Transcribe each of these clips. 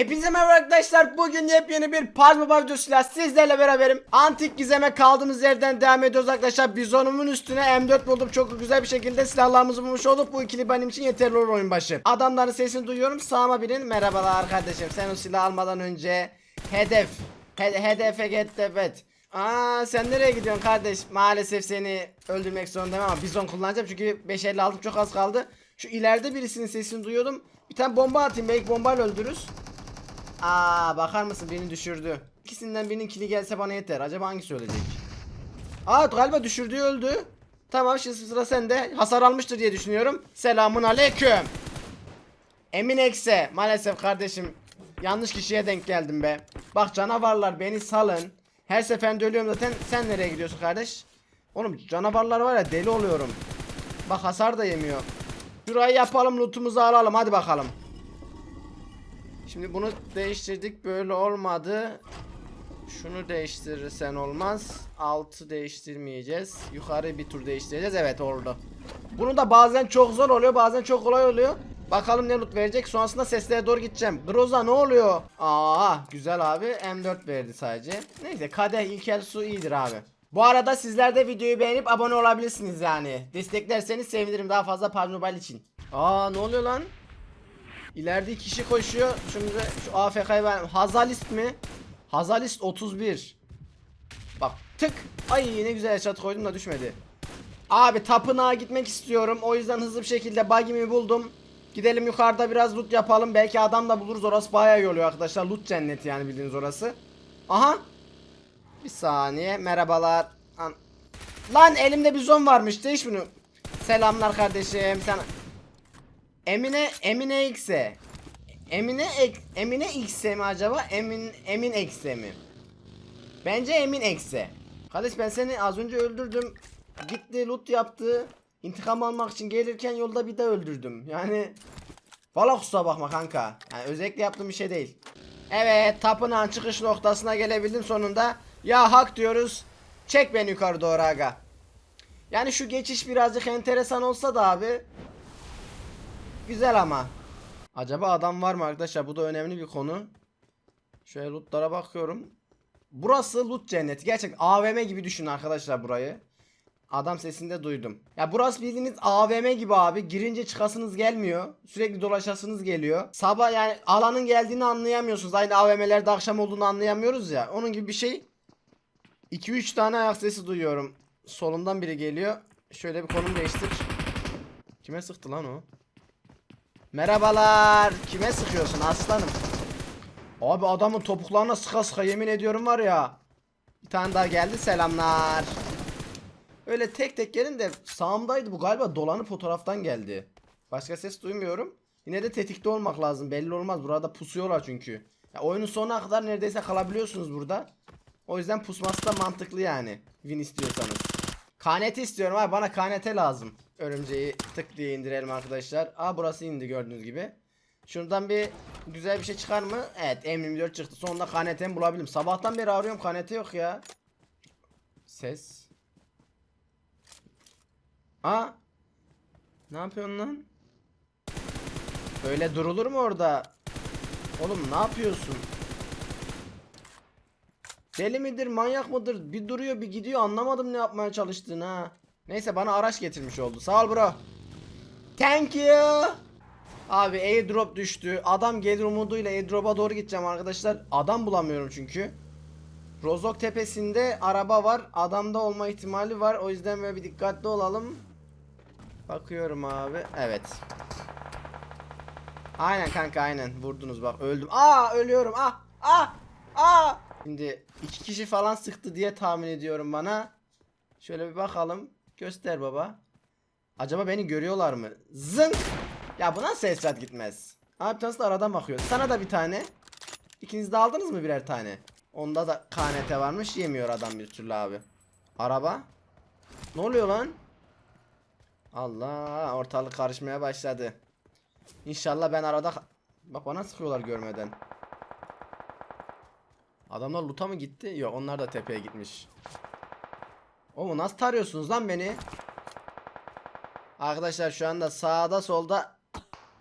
Hepinize merhaba arkadaşlar. Bugün yepyeni bir Baba videosuyla sizlerle beraberim. Antik gizeme kaldığımız yerden devam ediyoruz arkadaşlar. Bizonumun üstüne M4 buldum. Çok güzel bir şekilde silahlarımızı bulmuş olduk. Bu ikili benim için yeterli olur oyun başı. Adamların sesini duyuyorum. Sağıma binin. Merhabalar kardeşim. Sen o silah almadan önce hedef. He hedefe get evet. Aa sen nereye gidiyorsun kardeş? Maalesef seni öldürmek zorundayım ama bizon kullanacağım çünkü 550 aldım çok az kaldı. Şu ileride birisinin sesini duyuyordum. Bir tane bomba atayım belki bombayla öldürürüz. Aa bakar mısın birini düşürdü. İkisinden birinin kili gelse bana yeter. Acaba hangisi ölecek? Aa galiba düşürdüğü öldü. Tamam şimdi sıra sende. Hasar almıştır diye düşünüyorum. Selamun aleyküm. Emin Ekse. Maalesef kardeşim. Yanlış kişiye denk geldim be. Bak canavarlar beni salın. Her seferinde ölüyorum zaten. Sen nereye gidiyorsun kardeş? Oğlum canavarlar var ya deli oluyorum. Bak hasar da yemiyor. Şurayı yapalım lootumuzu alalım hadi bakalım. Şimdi bunu değiştirdik böyle olmadı. Şunu değiştirirsen olmaz. Altı değiştirmeyeceğiz. Yukarı bir tur değiştireceğiz. Evet oldu. Bunu da bazen çok zor oluyor bazen çok kolay oluyor. Bakalım ne loot verecek. Sonrasında seslere doğru gideceğim. Groza ne oluyor? Aa güzel abi. M4 verdi sadece. Neyse kadeh ilkel su iyidir abi. Bu arada sizler de videoyu beğenip abone olabilirsiniz yani. Desteklerseniz sevinirim daha fazla PUBG Mobile için. Aa ne oluyor lan? İleride kişi koşuyor. Şimdi şu AFK'yı ben Hazalist mi? Hazalist 31. Bak tık. Ay ne güzel çat koydum da düşmedi. Abi tapınağa gitmek istiyorum. O yüzden hızlı bir şekilde buggy'mi buldum. Gidelim yukarıda biraz loot yapalım. Belki adam da buluruz. Orası bayağı iyi arkadaşlar. Loot cenneti yani bildiğiniz orası. Aha. Bir saniye. Merhabalar. Lan, Lan elimde bir zon varmış. Değiş bunu. Selamlar kardeşim. Sen Emine Emine X'e. Emine X, Emine X'e mi acaba? Emin Emin X'e mi? Bence Emin X'e. Kardeş ben seni az önce öldürdüm. Gitti loot yaptı. İntikam almak için gelirken yolda bir de öldürdüm. Yani Valla kusura bakma kanka. Yani özellikle yaptığım bir şey değil. Evet tapınağın çıkış noktasına gelebildim sonunda. Ya hak diyoruz. Çek beni yukarı doğru aga. Yani şu geçiş birazcık enteresan olsa da abi Güzel ama. Acaba adam var mı arkadaşlar? Bu da önemli bir konu. Şöyle lootlara bakıyorum. Burası loot cenneti. Gerçek AVM gibi düşünün arkadaşlar burayı. Adam sesini de duydum. Ya burası bildiğiniz AVM gibi abi. Girince çıkasınız gelmiyor. Sürekli dolaşasınız geliyor. Sabah yani alanın geldiğini anlayamıyorsunuz. Aynı AVM'lerde akşam olduğunu anlayamıyoruz ya. Onun gibi bir şey. 2-3 tane ayak sesi duyuyorum. Solumdan biri geliyor. Şöyle bir konum değiştir. Kime sıktı lan o? Merhabalar. Kime sıkıyorsun aslanım? Abi adamın topuklarına sıka sıka yemin ediyorum var ya. Bir tane daha geldi selamlar. Öyle tek tek gelin de sağımdaydı bu galiba dolanıp fotoğraftan geldi. Başka ses duymuyorum. Yine de tetikte olmak lazım belli olmaz burada pusuyorlar çünkü. Ya oyunun sonuna kadar neredeyse kalabiliyorsunuz burada. O yüzden pusması da mantıklı yani. Win istiyorsanız. KNT istiyorum abi bana KNT lazım. Örümceği tık diye indirelim arkadaşlar. Aa burası indi gördüğünüz gibi. Şuradan bir güzel bir şey çıkar mı? Evet M24 çıktı. Sonunda KNT'mi bulabildim. Sabahtan beri arıyorum KNT yok ya. Ses. Aa. Ne yapıyorsun lan? Öyle durulur mu orada? Oğlum ne yapıyorsun? Deli midir manyak mıdır bir duruyor bir gidiyor anlamadım ne yapmaya çalıştığını ha. Neyse bana araç getirmiş oldu sağ ol bro. Thank you. Abi airdrop düştü. Adam gelir umuduyla airdrop'a doğru gideceğim arkadaşlar. Adam bulamıyorum çünkü. Rozok tepesinde araba var. Adamda olma ihtimali var. O yüzden böyle bir dikkatli olalım. Bakıyorum abi. Evet. Aynen kanka aynen. Vurdunuz bak öldüm. Aa ölüyorum. Ah ah ah. Şimdi iki kişi falan sıktı diye tahmin ediyorum bana. Şöyle bir bakalım. Göster baba. Acaba beni görüyorlar mı? Zın. Ya bu nasıl esrat gitmez? Abi bir tanesi de aradan bakıyor. Sana da bir tane. İkiniz de aldınız mı birer tane? Onda da KNT varmış. Yemiyor adam bir türlü abi. Araba. Ne oluyor lan? Allah ortalık karışmaya başladı. İnşallah ben arada bak bana sıkıyorlar görmeden. Adamlar luta mı gitti? Yok onlar da tepeye gitmiş. Oğlum nasıl tarıyorsunuz lan beni? Arkadaşlar şu anda sağda solda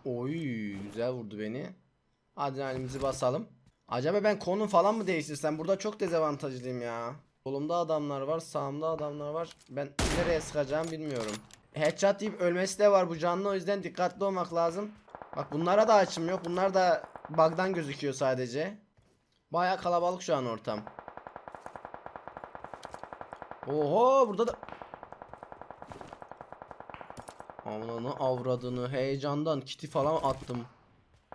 Oy güzel vurdu beni. Adrenalimizi basalım. Acaba ben konum falan mı değiştirsem? Burada çok dezavantajlıyım ya. Solumda adamlar var, sağımda adamlar var. Ben nereye sıkacağım bilmiyorum. Headshot deyip ölmesi de var bu canlı o yüzden dikkatli olmak lazım. Bak bunlara da açım yok. Bunlar da bug'dan gözüküyor sadece. Baya kalabalık şu an ortam. Oho burada da Ananı avradını heyecandan kiti falan attım.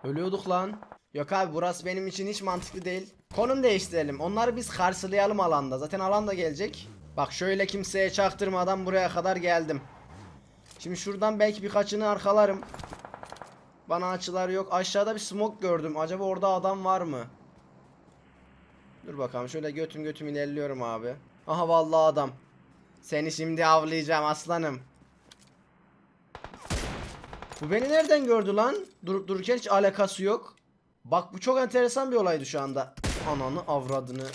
Ölüyorduk lan. Yok abi burası benim için hiç mantıklı değil. Konum değiştirelim. Onları biz karşılayalım alanda. Zaten alan da gelecek. Bak şöyle kimseye çaktırmadan buraya kadar geldim. Şimdi şuradan belki birkaçını arkalarım. Bana açılar yok. Aşağıda bir smoke gördüm. Acaba orada adam var mı? Dur bakalım şöyle götüm götüm ilerliyorum abi. Aha vallahi adam. Seni şimdi avlayacağım aslanım. Bu beni nereden gördü lan? Durup dururken hiç alakası yok. Bak bu çok enteresan bir olaydı şu anda. Ananı avradını.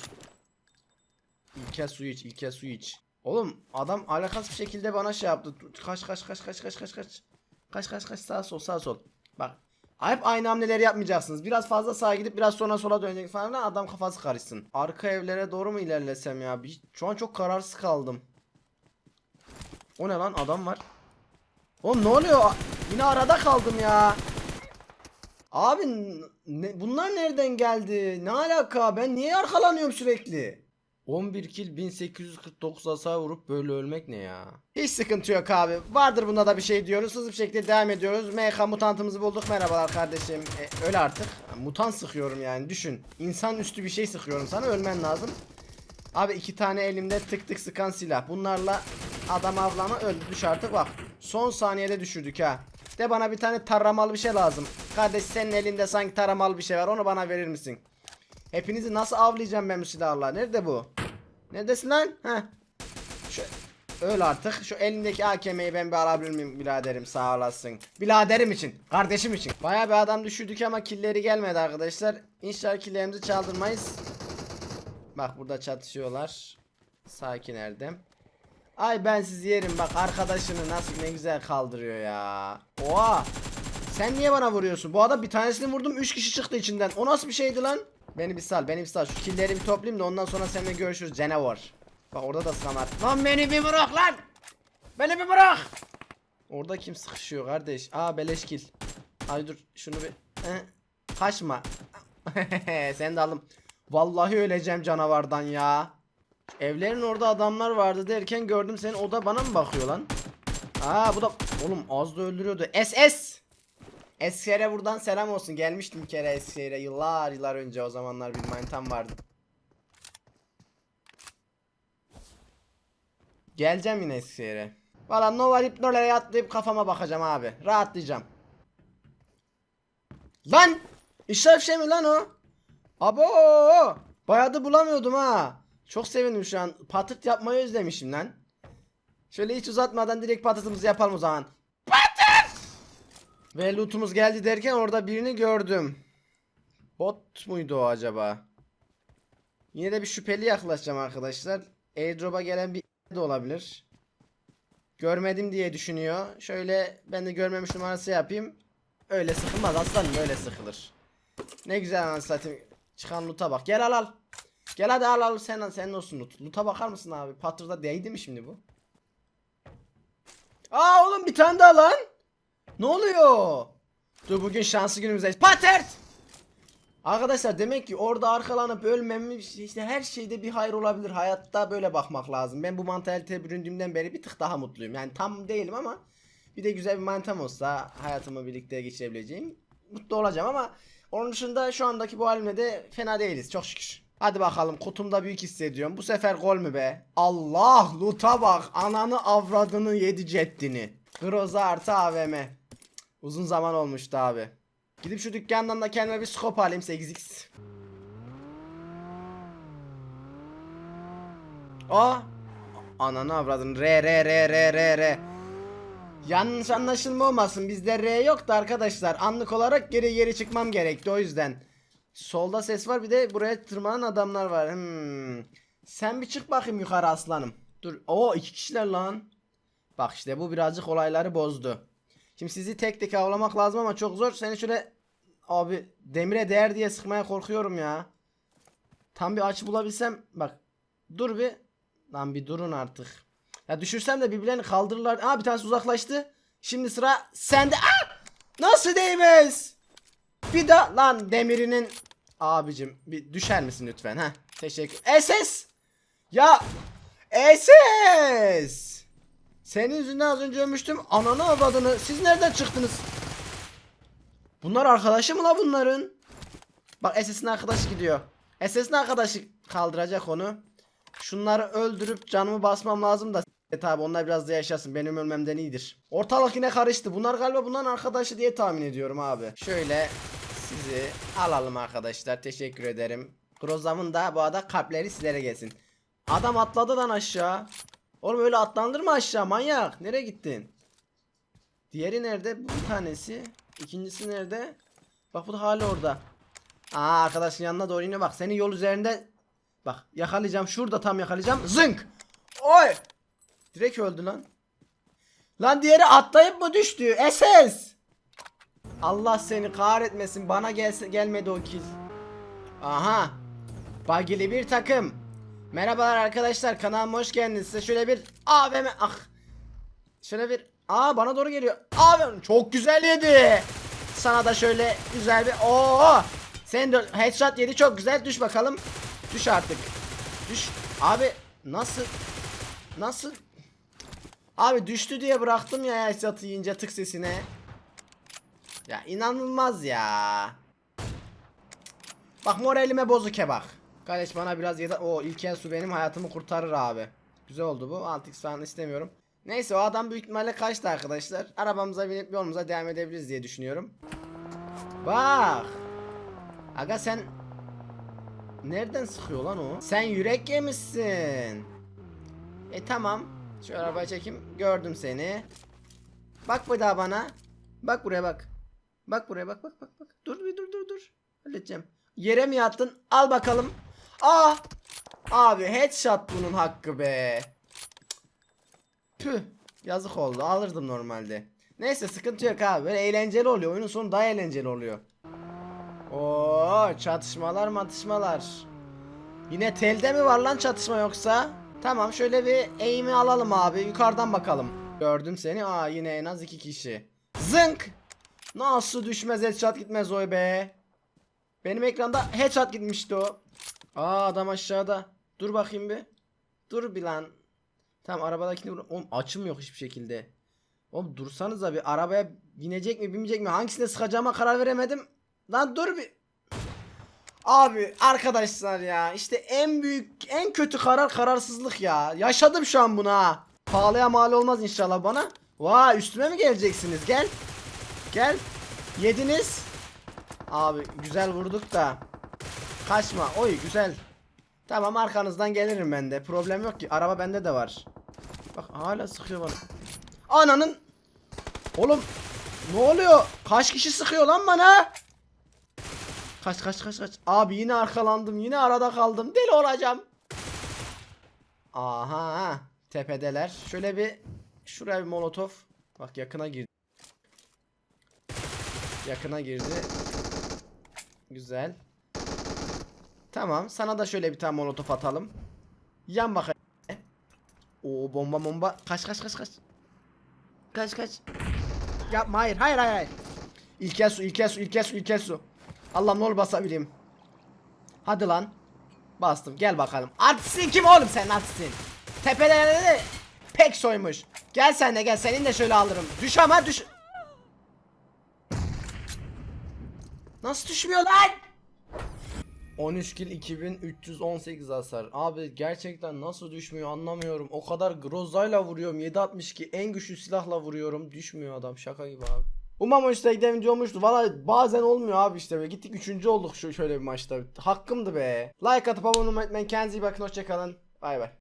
İlke su iç, ilke su iç. Oğlum adam alakasız bir şekilde bana şey yaptı. Kaç kaç kaç kaç kaç kaç kaç. Kaç kaç kaç sağa sol sağa sol. Bak. Hep aynı hamleleri yapmayacaksınız. Biraz fazla sağa gidip biraz sonra sola dönecek falan da adam kafası karışsın. Arka evlere doğru mu ilerlesem ya? Şu an çok kararsız kaldım. O ne lan adam var. Oğlum ne oluyor? Yine arada kaldım ya. Abi ne- bunlar nereden geldi? Ne alaka? Ben niye arkalanıyorum sürekli? 11 kill 1849 hasar vurup böyle ölmek ne ya? Hiç sıkıntı yok abi. Vardır bunda da bir şey diyoruz. Hızlı bir şekilde devam ediyoruz. MK mutantımızı bulduk. Merhabalar kardeşim. E, öl artık. Mutant sıkıyorum yani düşün. İnsan üstü bir şey sıkıyorum sana ölmen lazım. Abi iki tane elimde tık tık sıkan silah. Bunlarla adam avlama öldü düş artık bak. Son saniyede düşürdük ha. De bana bir tane taramalı bir şey lazım. Kardeş senin elinde sanki taramalı bir şey var onu bana verir misin? Hepinizi nasıl avlayacağım ben bu silahla? Nerede bu? Neredesin lan? Heh. Şu, öl artık. Şu elindeki AKM'yi ben bir alabilir miyim biraderim sağ olasın. Biraderim için. Kardeşim için. Baya bir adam düşürdük ama killeri gelmedi arkadaşlar. İnşallah killerimizi çaldırmayız. Bak burada çatışıyorlar. Sakin Erdem. Ay ben sizi yerim bak arkadaşını nasıl ne güzel kaldırıyor ya. Oha. Sen niye bana vuruyorsun? Bu adam bir tanesini vurdum 3 kişi çıktı içinden. O nasıl bir şeydi lan? Beni bir sal beni bir sal. Şu killeri bir toplayayım da ondan sonra seninle görüşürüz canavar. Bak orada da sıkan var. Lan beni bir bırak lan. Beni bir bırak. Orada kim sıkışıyor kardeş? Aa beleş kill. Ay dur şunu bir. Kaçma. Sen de alım. Vallahi öleceğim canavardan ya. Evlerin orada adamlar vardı derken gördüm seni o da bana mı bakıyor lan? Aa bu da oğlum az da öldürüyordu. SS. Eskişehir'e buradan selam olsun. Gelmiştim bir kere Eskişehir'e yıllar yıllar önce o zamanlar bir manitam vardı. Geleceğim yine Eskişehir'e. Valla Nova Hypno'lara atlayıp kafama bakacağım abi. Rahatlayacağım. Lan! İşraf şey mi lan o? Abo! Bayağı da bulamıyordum ha. Çok sevindim şu an. Patırt yapmayı özlemişim lan. Şöyle hiç uzatmadan direkt patırtımızı yapalım o zaman. Ve lootumuz geldi derken orada birini gördüm. Bot muydu o acaba? Yine de bir şüpheli yaklaşacağım arkadaşlar. Airdrop'a gelen bir de olabilir. Görmedim diye düşünüyor. Şöyle ben de görmemiş numarası yapayım. Öyle sıkılmaz aslanım öyle sıkılır. Ne güzel anasını satayım. Çıkan loot'a bak. Gel al al. Gel hadi al al sen senin olsun loot. Loot'a bakar mısın abi? Patırda değdi mi şimdi bu? Aa oğlum bir tane daha lan. Ne oluyor? Dur bugün şanslı günümüzdeyiz. Patırt! Arkadaşlar demek ki orada arkalanıp ölmemiş işte her şeyde bir hayır olabilir. Hayatta böyle bakmak lazım. Ben bu mantaliteye büründüğümden beri bir tık daha mutluyum. Yani tam değilim ama bir de güzel bir mantam olsa hayatımı birlikte geçirebileceğim. Mutlu olacağım ama onun dışında şu andaki bu halimle de fena değiliz çok şükür. Hadi bakalım kutumda büyük hissediyorum. Bu sefer gol mü be? Allah luta bak. Ananı avradını yedi ceddini. Groza artı AVM. Uzun zaman olmuştu abi. Gidip şu dükkandan da kendime bir scope alayım 8x. Aa! Ananı avradın. R R R R R R. Yanlış anlaşılma olmasın. Bizde R yok da arkadaşlar. Anlık olarak geri geri çıkmam gerekti o yüzden. Solda ses var bir de buraya tırmanan adamlar var. Hmm. Sen bir çık bakayım yukarı aslanım. Dur. Oo iki kişiler lan. Bak işte bu birazcık olayları bozdu. Şimdi sizi tek tek avlamak lazım ama çok zor. Seni şöyle Abi demire değer diye sıkmaya korkuyorum ya. Tam bir açı bulabilsem bak. Dur bir. Lan bir durun artık. Ya düşürsem de birbirlerini kaldırırlar. Aa bir tanesi uzaklaştı. Şimdi sıra sende. Aa! Nasıl değmez? Bir daha lan demirinin abicim bir düşer misin lütfen ha? Teşekkür. SS. Ya SS. Senin yüzünden az önce ölmüştüm. Ananı avradını. Siz nereden çıktınız? Bunlar arkadaşı mı la bunların? Bak SS'in arkadaşı gidiyor. SS'in arkadaşı kaldıracak onu. Şunları öldürüp canımı basmam lazım da. E tabi onlar biraz da yaşasın. Benim ölmemden iyidir. Ortalık yine karıştı. Bunlar galiba bunların arkadaşı diye tahmin ediyorum abi. Şöyle sizi alalım arkadaşlar. Teşekkür ederim. Grozam'ın da bu arada kalpleri sizlere gelsin. Adam atladı lan aşağı. Oğlum öyle atlandır mı aşağı manyak? Nereye gittin? Diğeri nerede? Bir tanesi. İkincisi nerede? Bak bu da hala orada. Aa arkadaşın yanına doğru yine bak. Seni yol üzerinde bak yakalayacağım. Şurada tam yakalayacağım. Zınk. Oy. Direkt öldü lan. Lan diğeri atlayıp mı düştü? SS. Allah seni kahretmesin. Bana gelse gelmedi o kill. Aha. Bagili bir takım. Merhabalar arkadaşlar kanalıma hoş geldiniz. Size şöyle bir AVM ah. Şöyle bir Aa bana doğru geliyor. AVM çok güzel yedi. Sana da şöyle güzel bir Oo! Sen de headshot yedi çok güzel. Düş bakalım. Düş artık. Düş. Abi nasıl nasıl Abi düştü diye bıraktım ya headshot yiyince tık sesine. Ya inanılmaz ya. Bak moralime bozuk bak. Kardeş bana biraz yeda... O İlker su benim hayatımı kurtarır abi. Güzel oldu bu. 6x falan istemiyorum. Neyse o adam büyük ihtimalle kaçtı arkadaşlar. Arabamıza binip yolumuza devam edebiliriz diye düşünüyorum. Bak. Aga sen... Nereden sıkıyor lan o? Sen yürek yemişsin. E tamam. Şu arabayı çekeyim. Gördüm seni. Bak bir daha bana. Bak buraya bak. Bak buraya bak bak bak bak. Dur bir dur dur dur. Halledeceğim. Yere mi yattın? Al bakalım. Aa! Abi headshot bunun hakkı be. Püh. Yazık oldu. Alırdım normalde. Neyse sıkıntı yok abi. Böyle eğlenceli oluyor. Oyunun sonu daha eğlenceli oluyor. Oo, çatışmalar matışmalar. Yine telde mi var lan çatışma yoksa? Tamam şöyle bir eğimi alalım abi. Yukarıdan bakalım. Gördüm seni. Aa yine en az iki kişi. Zınk. Nasıl düşmez headshot gitmez oy be. Benim ekranda headshot gitmişti o. Aa adam aşağıda. Dur bakayım bir. Dur bir lan. Tamam arabadakini vur. Oğlum açım yok hiçbir şekilde. Oğlum dursanız bir arabaya binecek mi binmeyecek mi hangisine sıkacağıma karar veremedim. Lan dur bir. Abi arkadaşlar ya işte en büyük en kötü karar kararsızlık ya. Yaşadım şu an buna. ha. Pahalıya mal olmaz inşallah bana. Vay üstüme mi geleceksiniz? Gel. Gel. Yediniz. Abi güzel vurduk da. Kaçma. Oy güzel. Tamam arkanızdan gelirim ben de. Problem yok ki. Araba bende de var. Bak hala sıkıyor bana. Ananın. Oğlum. Ne oluyor? Kaç kişi sıkıyor lan bana? Kaç kaç kaç kaç. Abi yine arkalandım. Yine arada kaldım. Deli olacağım. Aha. Tepedeler. Şöyle bir şuraya bir molotof. Bak yakına girdi. Yakına girdi. Güzel. Tamam. Sana da şöyle bir tane molotof atalım. Yan bakayım. Oo bomba bomba. Kaç kaç kaç kaç. Kaç kaç. Yapma hayır hayır hayır. hayır. İlkel su ilkel su ilkel su ilkel su. Allah'ım ne olur basabileyim. Hadi lan. Bastım gel bakalım. Artistin kim oğlum sen artistin? Tepelerde de pek soymuş. Gel sen de gel senin de şöyle alırım. Düş ama düş. Nasıl düşmüyor lan? 13 kill 2318 hasar. Abi gerçekten nasıl düşmüyor anlamıyorum. O kadar grozayla vuruyorum. 762 en güçlü silahla vuruyorum. Düşmüyor adam şaka gibi abi. O işte giden video olmuştu. Valla bazen olmuyor abi işte. Böyle. Gittik 3. olduk şu şöyle bir maçta. Hakkımdı be. Like atıp abone olmayı unutmayın. Kendinize iyi bakın. Hoşçakalın. Bay bay.